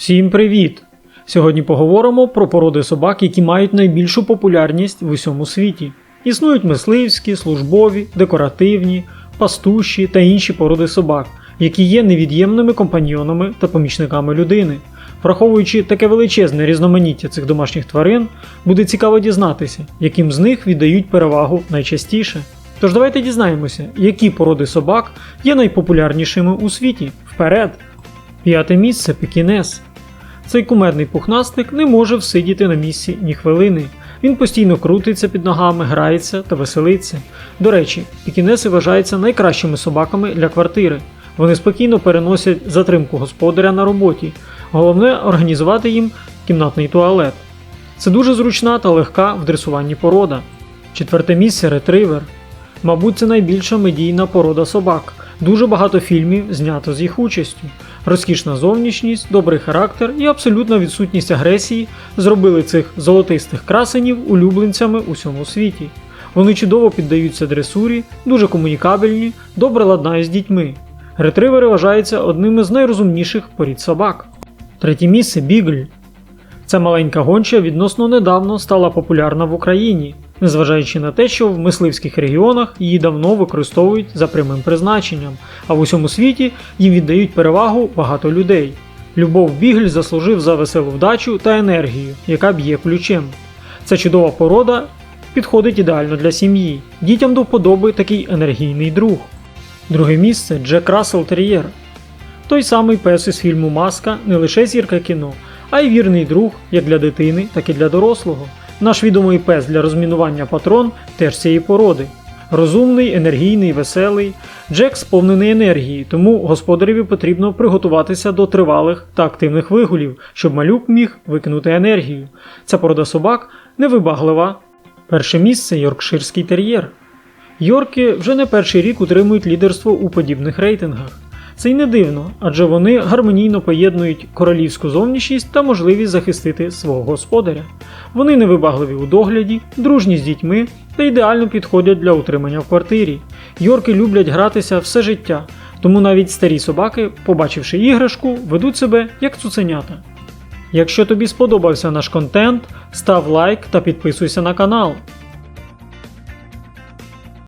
Всім привіт! Сьогодні поговоримо про породи собак, які мають найбільшу популярність в усьому світі. Існують мисливські, службові, декоративні, пастуші та інші породи собак, які є невід'ємними компаньйонами та помічниками людини. Враховуючи таке величезне різноманіття цих домашніх тварин, буде цікаво дізнатися, яким з них віддають перевагу найчастіше. Тож давайте дізнаємося, які породи собак є найпопулярнішими у світі. Вперед! П'яте місце Пекінес. Цей кумедний пухнастик не може всидіти на місці ні хвилини. Він постійно крутиться під ногами, грається та веселиться. До речі, пікінеси вважаються найкращими собаками для квартири. Вони спокійно переносять затримку господаря на роботі. Головне організувати їм кімнатний туалет. Це дуже зручна та легка в дресуванні порода. Четверте місце ретривер. Мабуть, це найбільша медійна порода собак. Дуже багато фільмів знято з їх участю. Розкішна зовнішність, добрий характер і абсолютна відсутність агресії зробили цих золотистих красенів улюбленцями у всьому світі. Вони чудово піддаються дресурі, дуже комунікабельні, добре ладнають з дітьми. Ретривери вважаються одним із найрозумніших порід собак. Третє місце Бігль. Ця маленька гонча відносно недавно стала популярна в Україні, незважаючи на те, що в мисливських регіонах її давно використовують за прямим призначенням, а в усьому світі їм віддають перевагу багато людей. Любов Бігль заслужив за веселу вдачу та енергію, яка б'є ключем. Ця чудова порода підходить ідеально для сім'ї. Дітям до вподоби такий енергійний друг. Друге місце Джек Рассел Тер'єр. Той самий пес із фільму Маска не лише зірка кіно, а й вірний друг як для дитини, так і для дорослого. Наш відомий пес для розмінування патрон теж цієї породи. Розумний, енергійний, веселий. Джек сповнений енергії, тому господареві потрібно приготуватися до тривалих та активних вигулів, щоб малюк міг викинути енергію. Ця порода собак невибаглива. Перше місце Йоркширський тер'єр. Йорки вже не перший рік утримують лідерство у подібних рейтингах. Це й не дивно, адже вони гармонійно поєднують королівську зовнішність та можливість захистити свого господаря. Вони невибагливі у догляді, дружні з дітьми та ідеально підходять для утримання в квартирі. Йорки люблять гратися все життя, тому навіть старі собаки, побачивши іграшку, ведуть себе як цуценята. Якщо тобі сподобався наш контент, став лайк та підписуйся на канал.